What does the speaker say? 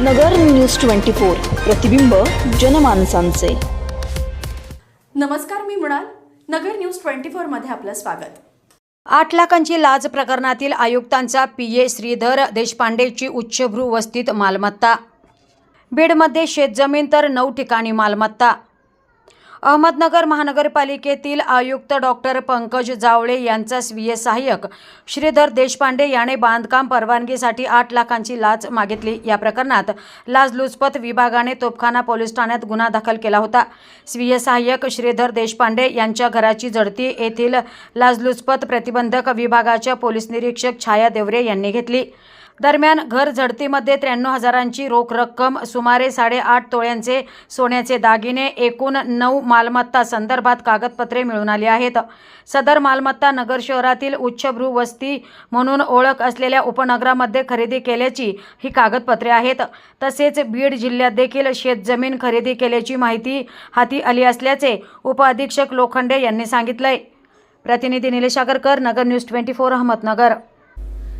नगर news twenty four प्रतिबिंब जनमानसांचे. नमस्कार मी मृणाल. नगर न्यूज ट्वेंटी फोरमध्ये आपलं स्वागत. आठ लाखांची लाच प्रकरणातील आयुक्तांचा पी ए श्रीधर देशपांडेची उच्चभ्रू वस्तीत मालमत्ता. बीडमध्ये शेतजमीन तर नऊ ठिकाणी मालमत्ता. अहमदनगर महानगरपालिकेतील आयुक्त डॉक्टर पंकज जावळे यांचा स्वीय सहाय्यक श्रीधर देशपांडे याने बांधकाम परवानगीसाठी आठ लाखांची लाच मागितली. या प्रकरणात लाचलुचपत विभागाने तोपखाना पोलीस ठाण्यात गुन्हा दाखल केला होता. स्वीय सहाय्यक श्रीधर देशपांडे यांच्या घराची जडती येथील लाचलुचपत प्रतिबंधक विभागाच्या पोलीस निरीक्षक छाया देवरे यांनी घेतली. दरम्यान घर झडतीमध्ये त्र्याण्णव हजारांची रोख रक्कम सुमारे साडेआठ तोळ्यांचे सोन्याचे दागिने एकूण नऊ मालमत्ता संदर्भात कागदपत्रे मिळून आली आहेत. सदर मालमत्ता नगर शहरातील उच्चभ्रू वस्ती म्हणून ओळख असलेल्या उपनगरामध्ये खरेदी केल्याची ही कागदपत्रे आहेत. तसेच बीड जिल्ह्यात देखील शेतजमीन खरेदी केल्याची माहिती हाती आली असल्याचे उपअधीक्षक लोखंडे यांनी सांगितलंय. प्रतिनिधी Nilesh Agarkar Nagar news twenty four Ahmednagar.